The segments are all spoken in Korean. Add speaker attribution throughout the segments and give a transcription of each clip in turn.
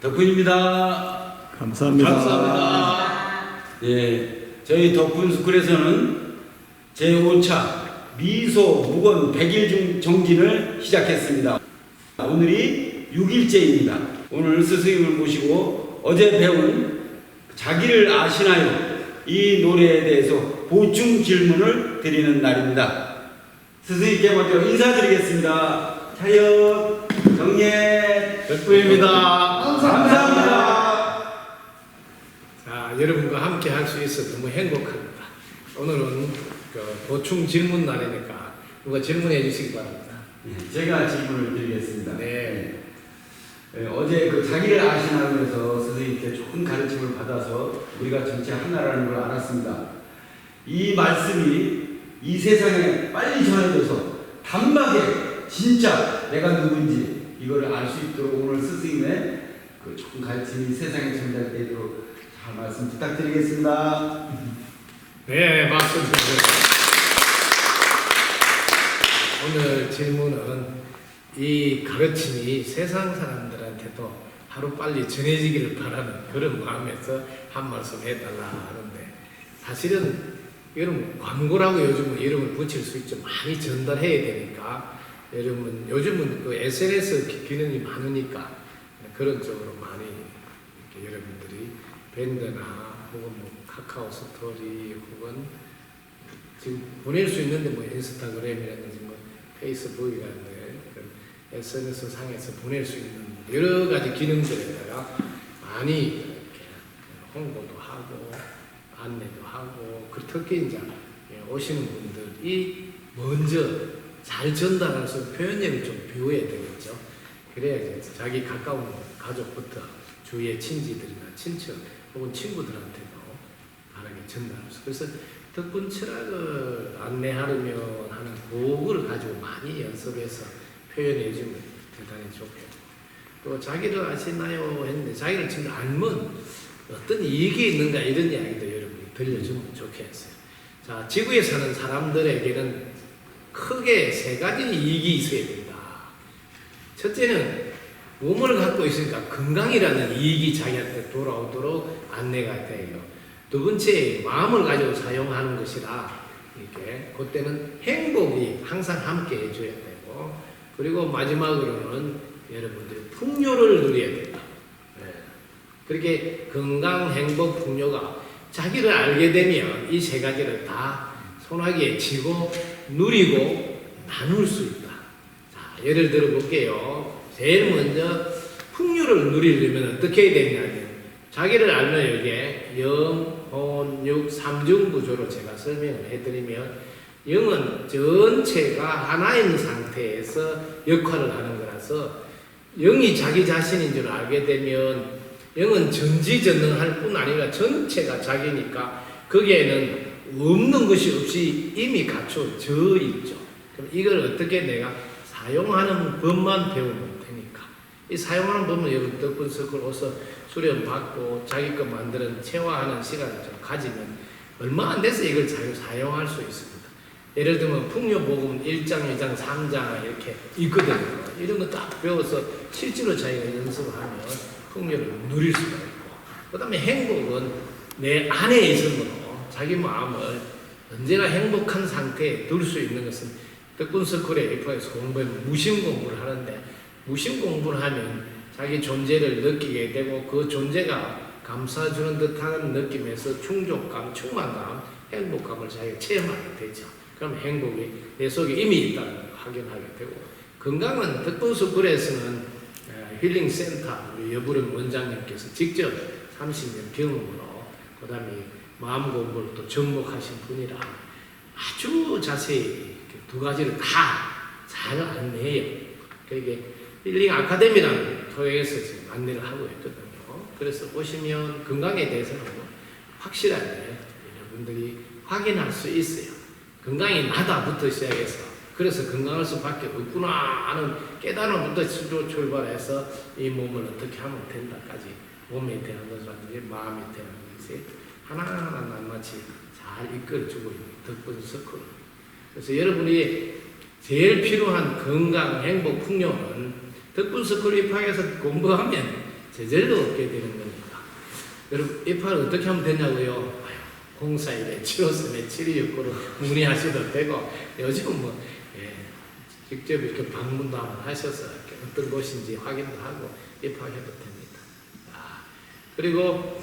Speaker 1: 덕분입니다.
Speaker 2: 감사합니다.
Speaker 1: 감사합니다. 예, 저희 덕분 스쿨에서는 제 5차 미소 무건 100일 중 정진을 시작했습니다. 오늘이 6일째입니다. 오늘 스승님을 모시고 어제 배운 자기를 아시나요? 이 노래에 대해서 보충 질문을 드리는 날입니다. 스승님께 먼저 인사드리겠습니다. 차렷, 정예,
Speaker 3: 덕분입니다.
Speaker 1: 감사합니다.
Speaker 3: 자, 여러분과 함께 할 수 있어 너무 행복합니다. 오늘은 그 보충 질문 날이니까 누가 질문해 주시기 바랍니다.
Speaker 1: 예, 제가 질문을 드리겠습니다.
Speaker 3: 네.
Speaker 1: 예, 어제 그 자기를 아시나요? 해서 선생님께 좋은 가르침을 받아서 우리가 전체 하나라는 걸 알았습니다. 이 말씀이 이 세상에 빨리 전해져서 단박에 진짜 내가 누군지 이거를 알 수 있도록 오늘 스승님의 그 좋은 가르침이 세상에 전달되도록 잘 말씀 부탁드리겠습니다.
Speaker 3: 네, 박수 주세요. 오늘 질문은 이 가르침이 세상 사람들한테도 하루 빨리 전해지기를 바라는 그런 마음에서 한 말씀 해달라 하는데 사실은 여러분 광고라고 요즘은 이름을 붙일 수 있죠. 많이 전달해야 되니까 여러분 요즘은 그 SNS 기- 기능이 많으니까 그런 쪽으로 많이 이렇게 여러분들이 밴드나 혹은 뭐 카카오 스토리 혹은 지금 보낼 수 있는데 뭐 인스타그램이라든지 뭐 페이스북이라든지 SNS 상에서 보낼 수 있는 여러 가지 기능들에다가 많이 이렇게 홍보도 하고 안내도 하고 그 특히 이제 오시는 분들이 먼저 잘 전달해서 표현력을 좀 비워야 되겠죠. 그래야 자기 가까운 가족부터 주위의 친지들이나 친척 혹은 친구들한테도 바르게 전달할 수. 그래서 덕분 철학을 안내하려면 하는 도구를 가지고 많이 연습해서 표현해 주면 대단히 좋겠고 또 자기를 아시나요 했는데 자기를 지금 알면 어떤 이익이 있는가 이런 이야기도 여러분이 들려주면 좋겠어요. 자, 지구에 사는 사람들에게는 크게 세 가지 이익이 있어야 된다. 첫째는 몸을 갖고 있으니까 건강이라는 이익이 자기한테 돌아오도록 안내가 돼요. 두 번째, 마음을 가지고 사용하는 것이라 이렇게 그때는 행복이 항상 함께 해줘야 되고 그리고 마지막으로는 여러분들이 풍요를 누려야 된다. 네. 그렇게 건강, 행복, 풍요가 자기를 알게 되면 이 세 가지를 다 손아귀에 쥐고 누리고 나눌 수 있다. 자, 예를 들어 볼게요. 제일 먼저 풍요를 누리려면 어떻게 해야 되냐. 자기를 알면 이게 영, 혼, 육, 삼중 구조로 제가 설명을 해드리면 영은 전체가 하나인 상태에서 역할을 하는 거라서 영이 자기 자신인 줄 알게 되면 영은 전지전능할 뿐 아니라 전체가 자기니까 거기에는 없는 것이 없이 이미 갖춰져 있죠. 그럼 이걸 어떻게 내가 사용하는 법만 배우면 되니까. 이 사용하는 법은 여러분 덕분 스쿨 오서 수련 받고 자기 거 만드는 체화하는 시간을 좀 가지면 얼마 안 돼서 이걸 잘 사용할 수 있습니다. 예를 들면 풍요복음 1장, 2장, 3장 이렇게 있거든요. 이런 거 딱 배워서 실제로 자기가 연습을 하면 풍요를 누릴 수가 있고 그 다음에 행복은 내 안에 있으므로 자기 마음을 언제나 행복한 상태에 둘 수 있는 것은 덕분 스쿨의 F에서 공부하면 무심 공부를 하는데 무심 공부를 하면 자기 존재를 느끼게 되고 그 존재가 감싸주는 듯한 느낌에서 충족감, 충만감, 행복감을 자기가 체험하게 되죠. 그럼 행복이 내 속에 이미 있다는 걸 확인하게 되고 건강은 덕분 스쿨에서는 에, 힐링 센터 우리 여부름 원장님께서 직접 30년 경험으로 그 다음에 마음 공부를 또 접목하신 분이라 아주 자세히 두 가지를 다 잘 안내해요. 그게 힐링 아카데미라는 토양에서 지금 안내를 하고 있거든요. 그래서 오시면 건강에 대해서는 확실하게 여러분들이 확인할 수 있어요. 건강이 나다부터 시작해서 그래서 건강할 수밖에 없구나 하는 깨달음부터 출- 출발해서 이 몸을 어떻게 하면 된다까지 몸에 대한 것이라든지 마음에 대한 것이 하나하나 낱낱이 잘 이끌어주고 있는 덕분 스쿨. 그래서 여러분이 제일 필요한 건강, 행복, 풍요는 덕분 스쿨 입학해서 공부하면 저절로 얻게 되는 거니까. 여러분, 입학을 어떻게 하면 되냐고요? 공사일에 7호선에 7269로 문의하셔도 되고, 요즘은 뭐, 예, 직접 이렇게 방문도 한번 하셔서 어떤 곳인지 확인도 하고 입학해도 됩니다. 아, 그리고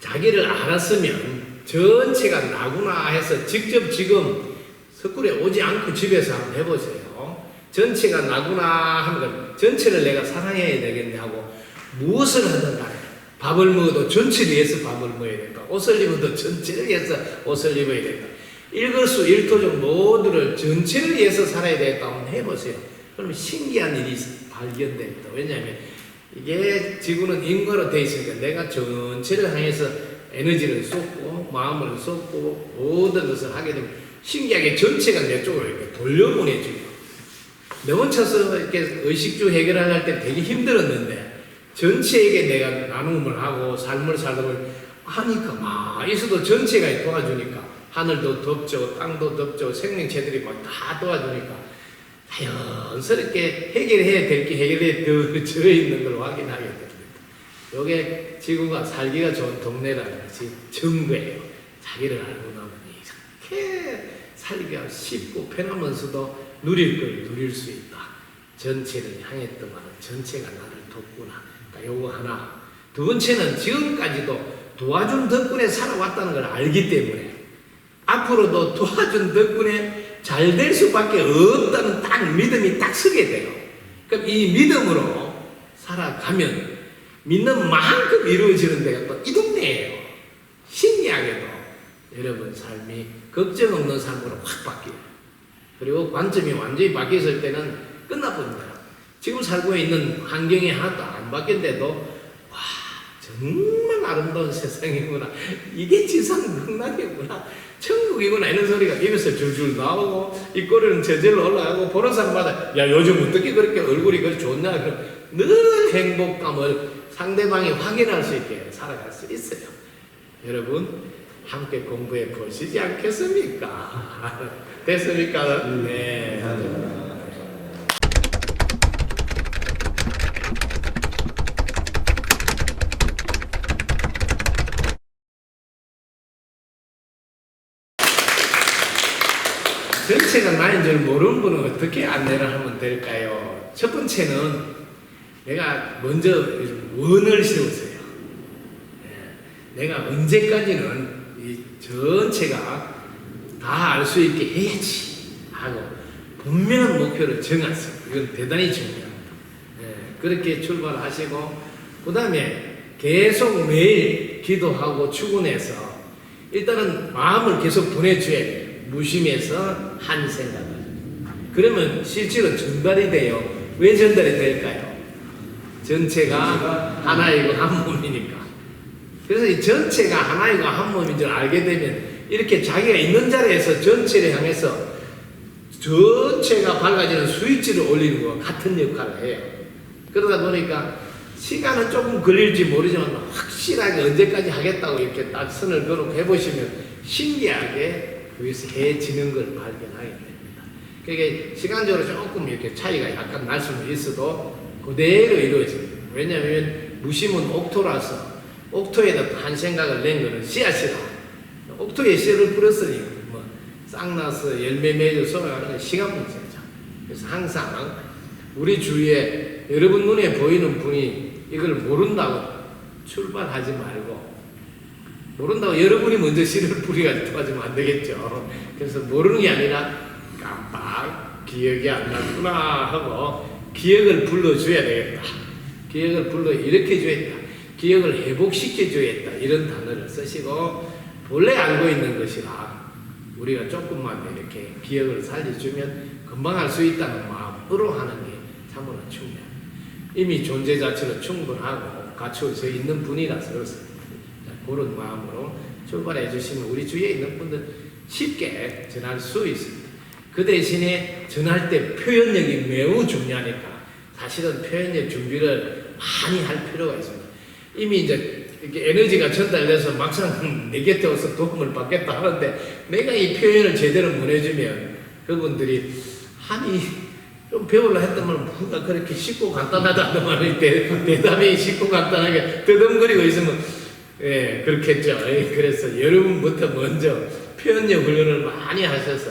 Speaker 3: 자기를 알았으면 전체가 나구나 해서 직접 지금 석굴에 오지 않고 집에서 한번 해보세요. 전체가 나구나 하는 걸 전체를 내가 사랑해야 되겠네 하고 무엇을 하든 간에 밥을 먹어도 전체를 위해서 밥을 먹어야 된다. 옷을 입어도 전체를 위해서 옷을 입어야 된다. 일거수 일토족 모두를 전체를 위해서 살아야 되겠다 한번 해보세요. 그러면 신기한 일이 발견됩니다. 왜냐하면 이게 지구는 인과로 되어 있으니까 내가 전체를 향해서 에너지를 쏟고 마음을 쏟고 모든 것을 하게 되면 신기하게 전체가 내 쪽으로 이렇게 돌려보내줘요. 내 혼자서 이렇게 의식주 해결을 할때 되게 힘들었는데 전체에게 내가 나눔을 하고 삶을 살다 보니 하니까 막 있어도 전체가 도와주니까 하늘도 덥죠 땅도 덥죠 생명체들이 막 다 도와주니까 자연스럽게 해결해야 될 게 해결해 져 있는 걸 확인하게 됩니다. 요게 지구가 살기가 좋은 동네라는 것이 증거예요. 자기를 알고 나면 이렇게 살기가 쉽고 편하면서도 누릴 걸 누릴 수 있다. 전체를 향했더만 전체가 나를 돕구나. 그러니까 요거 하나. 두 번째는 지금까지도 도와준 덕분에 살아왔다는 걸 알기 때문에 앞으로도 도와준 덕분에 잘 될 수밖에 없다는 딱 믿음이 딱 서게 돼요. 그럼 이 믿음으로 살아가면 믿는 만큼 이루어지는 데가 또 이 동네예요. 신기하게도 여러분 삶이 걱정 없는 삶으로 확 바뀌어요. 그리고 관점이 완전히 바뀌었을 때는 끝나버립니다. 지금 살고 있는 환경이 하나도 안 바뀐데도 와 정말 아름다운 세상이구나. 이게 지상 극락이구나. 천국이구나 이런 소리가 입에서 줄줄 나오고 입꼬리는 저절로 올라가고 보는 사람마다 야 요즘 어떻게 그렇게 얼굴이 그렇게 좋냐 늘 행복감을 상대방이 확인할 수 있게 살아갈 수 있어요. 여러분 함께 공부해 보시지 않겠습니까? 됐습니까? 네. 전체가 나인 줄 모르는 분은 어떻게 안내를 하면 될까요? 첫 번째는 내가 먼저 원을 세우세요. 예, 내가 언제까지는 이 전체가 다 알 수 있게 해야지 하고 분명한 목표를 정하세요. 이건 대단히 중요합니다. 예, 그렇게 출발하시고 그 다음에 계속 매일 기도하고 출근해서 일단은 마음을 계속 보내줘야 돼요. 무심해서 한 생각을. 그러면 실제로 전달이 돼요. 왜 전달이 될까요? 전체가 하나이고 한 몸이니까. 그래서 이 전체가 하나이고 한 몸인 줄 알게 되면 이렇게 자기가 있는 자리에서 전체를 향해서 전체가 밝아지는 스위치를 올리는 것과 같은 역할을 해요. 그러다 보니까 시간은 조금 걸릴지 모르지만 확실하게 언제까지 하겠다고 이렇게 딱 선을 그렇게 해보시면 신기하게 거기서 해지는 걸 발견하게 됩니다. 그게 시간적으로 조금 이렇게 차이가 약간 날 수는 있어도 그대로 이루어집니다. 왜냐하면 무심은 옥토라서 옥토에다 한 생각을 낸 거는 씨앗이다. 옥토에 씨를 뿌렸으니 뭐싹 나서 열매 맺어 쏘아가는 건 시간 문제죠. 그래서 항상 우리 주위에 여러분 눈에 보이는 분이 이걸 모른다고 출발하지 말고 모른다고 여러분이 먼저 씨를 뿌리가지고 도와주면 안 되겠죠. 그래서 모르는 게 아니라 깜빡 기억이 안 났구나 하고 기억을 불러줘야 되겠다. 기억을 불러 일으켜줘야겠다. 기억을 회복시켜줘야겠다. 이런 단어를 쓰시고 본래 알고 있는 것이라 우리가 조금만 이렇게 기억을 살려주면 금방 할 수 있다는 마음으로 하는 게 참으로 중요해요. 이미 존재 자체로 충분하고 갖추어져 있는 분이라서 그렇습니다. 자, 그런 마음으로 출발해 주시면 우리 주위에 있는 분들 쉽게 전할 수 있습니다. 그 대신에 전할 때 표현력이 매우 중요하니까 사실은 표현력 준비를 많이 할 필요가 있습니다. 이미 이제 이렇게 에너지가 전달돼서 막상 내 곁에 와서 도움을 받겠다 하는데 내가 이 표현을 제대로 못 해주면 그분들이 아니 좀 배우려 했더만 뭔가 그렇게 쉽고 간단하다는 말이 대, 대답이 쉽고 간단하게 뜨듬거리고 있으면 예 그렇겠죠. 예, 그래서 여러분부터 먼저 표현력 훈련을 많이 하셔서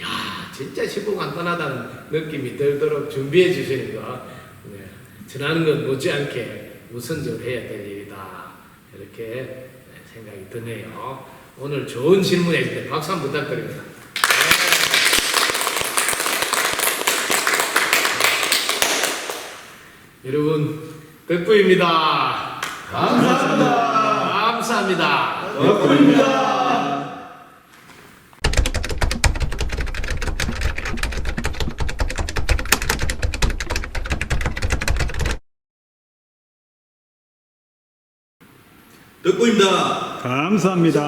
Speaker 3: 야 진짜 쉽고 간단하다는 느낌이 들도록 준비해 주시는 거 네, 전하는 것 못지않게 우선적으로 해야 될 일이다 이렇게 네, 생각이 드네요. 오늘 좋은 질문해 주실 때 박수 한번 부탁드립니다. 여러분 덕부입니다.
Speaker 1: 감사합니다.
Speaker 3: 감사합니다.
Speaker 1: 덕분입니다.
Speaker 2: 덕구입니다.
Speaker 4: 감사합니다.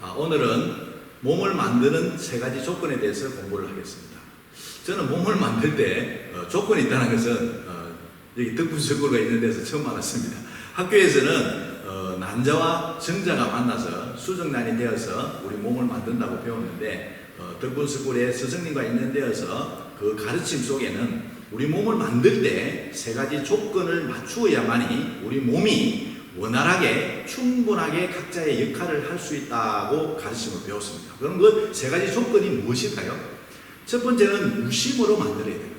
Speaker 2: 아, 오늘은 몸을 만드는 세 가지 조건에 대해서 공부를 하겠습니다. 저는 몸을 만들 때 어, 조건이 있다는 것은 어, 여기 덕분석구가 있는 데서 처음 알았습니다. 학교에서는 어, 난자와 정자가 만나서 수정란이 되어서 우리 몸을 만든다고 배웠는데 어, 덕분석구의 스승님과 있는 데어서 그 가르침 속에는 우리 몸을 만들 때 세 가지 조건을 맞추어야만이 우리 몸이 원활하게 충분하게 각자의 역할을 할 수 있다고 가르침을 배웠습니다. 그럼 그 세 가지 조건이 무엇일까요? 첫 번째는 무심으로 만들어야 됩니다.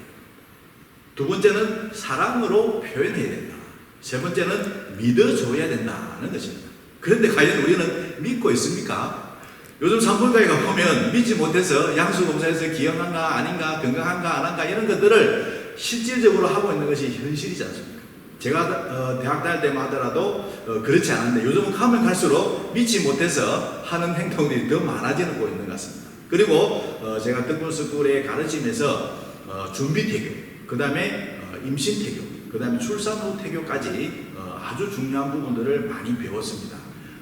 Speaker 2: 두 번째는 사랑으로 표현해야 된다. 세 번째는 믿어줘야 된다는 것입니다. 그런데 과연 우리는 믿고 있습니까? 요즘 산부인과에 가보면 믿지 못해서 양수검사에서 기형한가 아닌가 건강한가 안 한가 이런 것들을 실질적으로 하고 있는 것이 현실이지 않습니까? 제가 어, 대학 다닐 때만 하더라도 어, 그렇지 않은데 요즘은 가면 갈수록 믿지 못해서 하는 행동들이 더 많아지고 있는 것 같습니다. 그리고 어, 제가 덕분스쿨의 가르침에서 어, 준비 태교, 그 다음에 어, 임신 태교, 그 다음에 출산 후 태교까지 어, 아주 중요한 부분들을 많이 배웠습니다.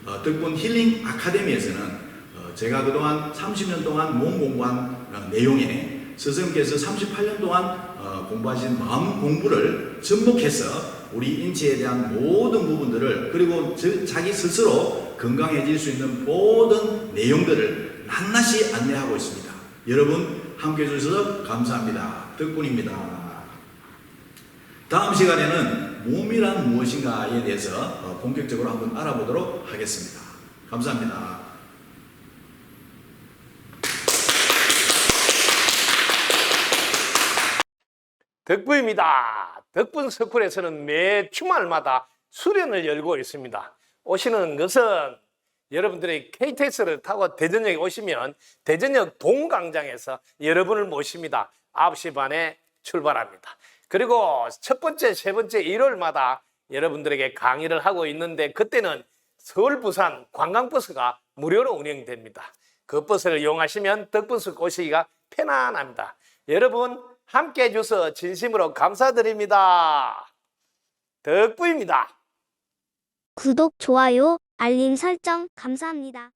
Speaker 2: 어, 덕분 힐링 아카데미에서는 어, 제가 그동안 30년 동안 몸 공부한 어, 내용에 스승께서 38년 동안 어, 공부하신 마음 공부를 접목해서 우리 인체에 대한 모든 부분들을 그리고 저- 자기 스스로 건강해질 수 있는 모든 내용들을 낱낱이 안내하고 있습니다. 여러분 함께 해주셔서 감사합니다. 덕분입니다. 다음 시간에는 몸이란 무엇인가에 대해서 어, 본격적으로 한번 알아보도록 하겠습니다. 감사합니다.
Speaker 3: 덕부입니다. 덕분 스쿨에서는 매 주말마다 수련을 열고 있습니다. 오시는 것은 여러분들이 KTX를 타고 대전역에 오시면 대전역 동광장에서 여러분을 모십니다. 9시 반에 출발합니다. 그리고 첫 번째, 세 번째 일요일마다 여러분들에게 강의를 하고 있는데 그때는 서울, 부산 관광버스가 무료로 운행됩니다. 그 버스를 이용하시면 덕분스 오시기가 편안합니다. 여러분 함께 해줘서 진심으로 감사드립니다. 덕부입니다.
Speaker 5: 구독, 좋아요, 알림 설정 감사합니다.